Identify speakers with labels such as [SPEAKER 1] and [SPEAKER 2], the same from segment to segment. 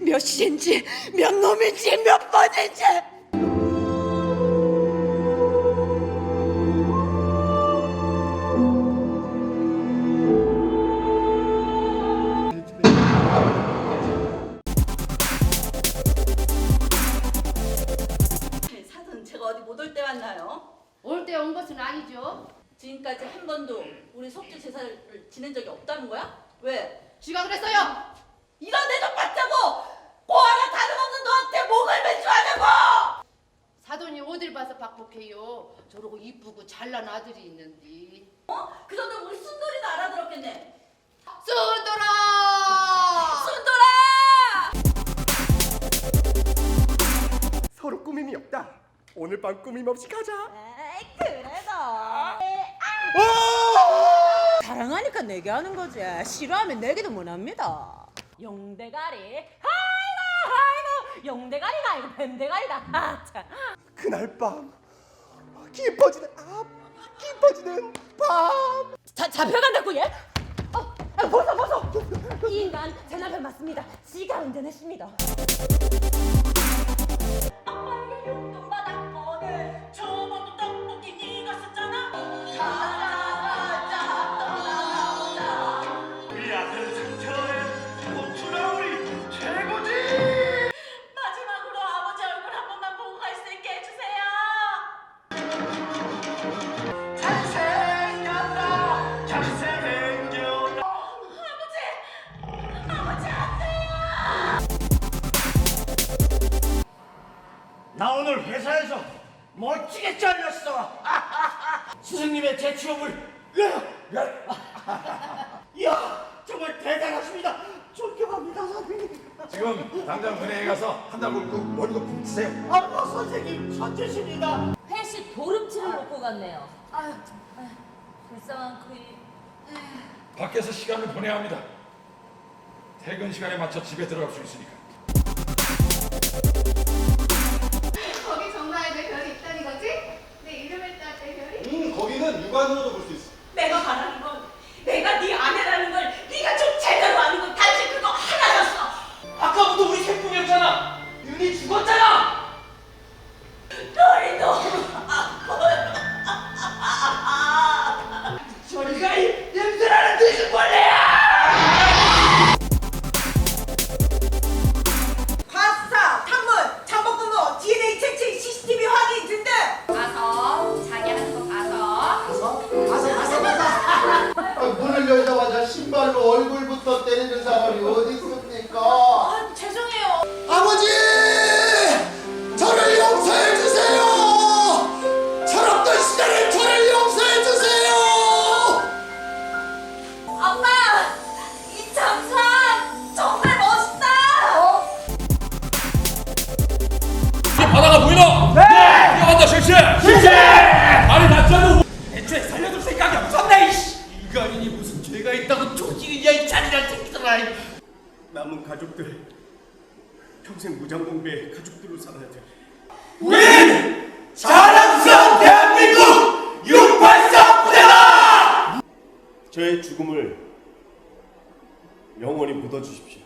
[SPEAKER 1] 몇 시인지 몇 놈인지 몇 번인지
[SPEAKER 2] 사돈 제가 어디 못 올 때 왔나요?
[SPEAKER 3] 올 때 온 것은 아니죠.
[SPEAKER 2] 지금까지 한 번도 우리 속주 제사를 지낸 적이 없다는 거야? 왜?
[SPEAKER 3] 쥐가 그랬어요.
[SPEAKER 2] 이런 데도 봤자고 고 하나 다름없는 너한테 목을 매주하냐고!
[SPEAKER 3] 사돈이 어딜 봐서 박복해요. 저러고 이쁘고 잘난 아들이 있는데.
[SPEAKER 2] 어? 그 정도 우리 순돌이도 알아들었겠네.
[SPEAKER 3] 순돌아!
[SPEAKER 2] 순돌아!
[SPEAKER 4] 서로 꾸밈이 없다. 오늘 밤 꾸밈 없이 가자.
[SPEAKER 1] 에이 그래도 사랑하니까 내게 하는 거지. 싫어하면 내게도 못 합니다. 용대가리. 아이고 아이고. 용대가리가 아니고 뱀대가리다. 아, 참.
[SPEAKER 4] 그날 밤 깊어지는 앞 깊어지는 밤.
[SPEAKER 1] 자, 잡혀간다고 얘? 어, 아, 벗어 벗어. 이 인간 제 남편 맞습니다. 지가 운전했습니다.
[SPEAKER 2] 아빠 이게
[SPEAKER 5] 스승님의 재취업을 이야 정말 대단하십니다. 존경합니다 선생님.
[SPEAKER 6] 지금 당장 은행에 가서 한 달분 그 월급 붙이세요.
[SPEAKER 5] 아빠 선생님 천재십니다.
[SPEAKER 2] 회식 보름치를 놓고 갔네요. 아유, 아유 불쌍한 그이.
[SPEAKER 6] 밖에서 시간을 보내야 합니다. 퇴근 시간에 맞춰 집에 들어갈 수 있으니까.
[SPEAKER 3] 거기 내 별이 있다는 거지? 내 이름을 따내 별이?
[SPEAKER 7] 음, 거기는 육안으로도 볼 수 있어.
[SPEAKER 2] 내가 바라는 건 내가 네 아내라는 걸 네가 좀 제대로 아는 건 단지 그거 하나였어.
[SPEAKER 5] 아까부터 우리 생품이었잖아. 윤이 죽었잖아.
[SPEAKER 7] 사람이 어디 있습니까?
[SPEAKER 2] 아, 죄송해요.
[SPEAKER 7] 아버지! 저를 용서해 주세요! 철없던 시절에 저를 용서해 주세요!
[SPEAKER 2] 아빠, 이 장상 정말 멋있다.
[SPEAKER 6] 바다가 보이나? 네! 뛰어간다 실시! 실시! 다리 닿지 않는
[SPEAKER 5] 애초에 살려줄 생각이 없었네. 이씨. 인간이니 무슨 죄가 있다고 조지느냐 이 잔인한 새끼 들아. 이. 남은 가족들 평생 무장공배 가족들로 살아야 돼. 우리 자랑스러운 대한민국 683 부대다. 저의 죽음을 영원히 묻어주십시오.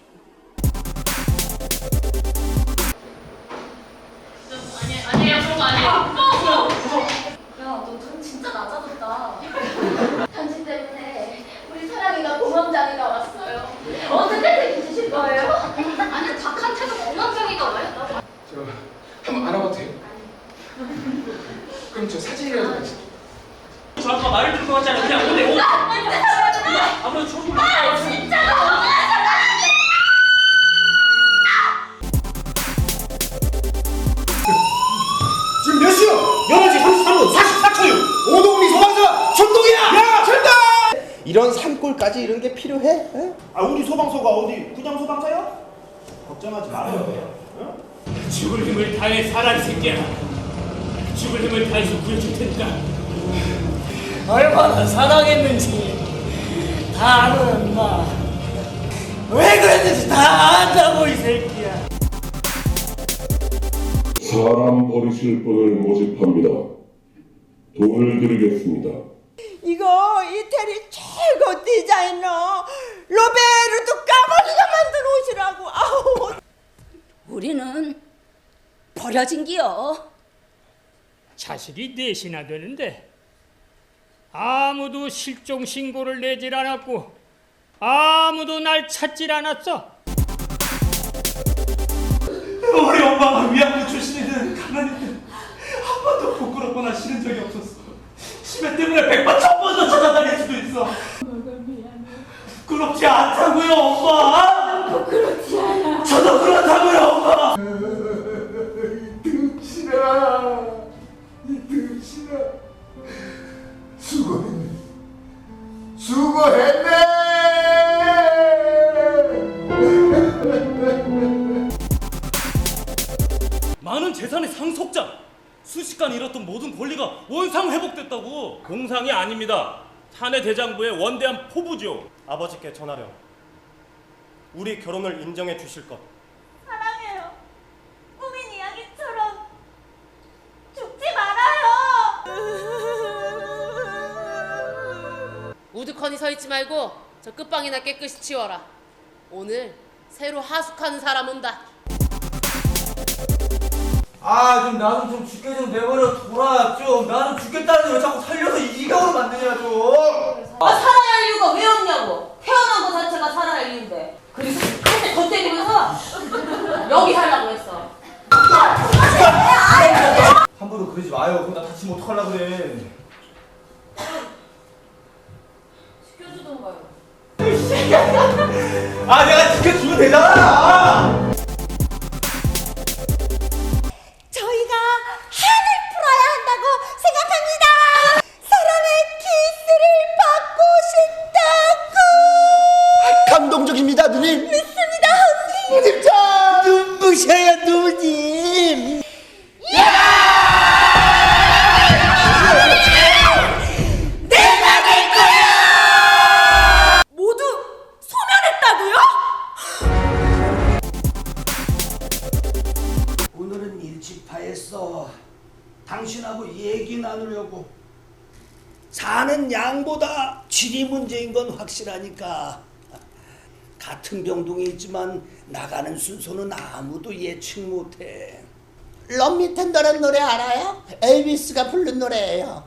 [SPEAKER 8] 그럼 저 사진이라도 같이
[SPEAKER 5] 저 아까 말을 듣고 왔잖아. 그냥 오늘 오. 아무래도
[SPEAKER 9] 아, 진짜 너무하잖아!
[SPEAKER 7] 지금 몇 시야? 11시 33분 44초요! 오동리 소방서 출동이야! 야! 출동! 이런 산골까지 이런 게 필요해? 에?
[SPEAKER 5] 아 우리 소방서가 어디 그냥 소방서야? 걱정하지 말아요.
[SPEAKER 10] 죽을 힘을 다해 살아 이 새끼야 죽을 힘을 다해서 구해줄 테니까
[SPEAKER 5] 얼마나 사랑했는지 다 아는 엄마. 왜 그랬는지 다 안다고 이 새끼야.
[SPEAKER 11] 사람 버리실 분을 모집합니다. 돈을 드리겠습니다.
[SPEAKER 1] 이거 이태리 최고 디자이너 로베르토 까몰리가 만든 옷이라고 아우
[SPEAKER 2] 우리는 버려진 기요.
[SPEAKER 10] 자식이 넷이나 되는데 아무도 실종 신고를 내질 않았고 아무도 날 찾질 않았어.
[SPEAKER 5] 우리 엄마가 위안부 출신
[SPEAKER 4] 수고했네.
[SPEAKER 5] 많은 재산의 상속자. 순식간 잃었던 모든 권리가 원상 회복됐다고. 공상이 아닙니다. 사내 대장부의 원대한 포부죠. 아버지께 전하렴. 우리 결혼을 인정해 주실 것.
[SPEAKER 3] 서 있지 말고 저 끝방이나 깨끗이 치워라. 오늘 새로 하숙하는 사람 온다.
[SPEAKER 5] 아, 좀 나도 좀 죽게 좀 내버려 둬라. 좀 나는 죽겠다는데 왜 자꾸 살려서 이 지경으로 만드냐 좀.
[SPEAKER 1] 아, 살아야 할 이유가 왜 없냐고. 태어난 거 자체가 살아야 할 이유인데. 그래서 한대 더 때리면서 여기 살라고 했어.
[SPEAKER 5] 함부로 그러지 마요. 그럼 나 다치면 어떡하려고 그래. 아, 내가 지켜주면 되잖아.
[SPEAKER 12] 저희가 한을 풀어야 한다고 생각합니다. 사랑의 키스를 받고 싶다고.
[SPEAKER 7] 감동적입니다, 누님.
[SPEAKER 13] 나누려고. 사는 양보다 질이 문제인 건 확실하니까. 같은 병동에 있지만 나가는 순서는 아무도 예측 못해.
[SPEAKER 7] 럼미텐더란 노래 알아요? 엘비스가 부른 노래예요.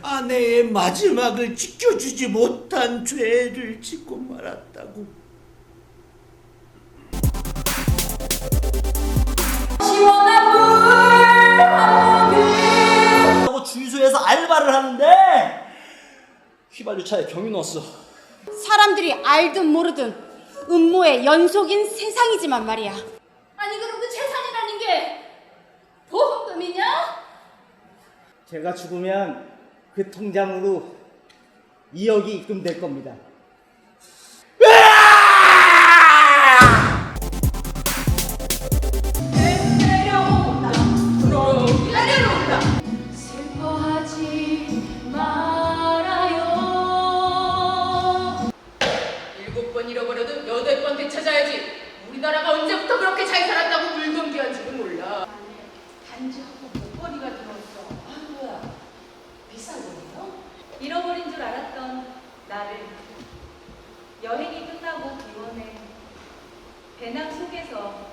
[SPEAKER 13] 아내의 마지막을 지켜주지 못한 죄를 짓고 말았다고.
[SPEAKER 5] 하고 주유소에서 알바를 하는데 휘발유 차에 경유 넣었어.
[SPEAKER 3] 사람들이 알든 모르든 음모의 연속인 세상이지만 말이야.
[SPEAKER 9] 아니 그럼 그 재산이라는 게 보험금이냐?
[SPEAKER 5] 제가 죽으면 그 통장으로 2억이 입금될 겁니다.
[SPEAKER 2] 배낭 속에서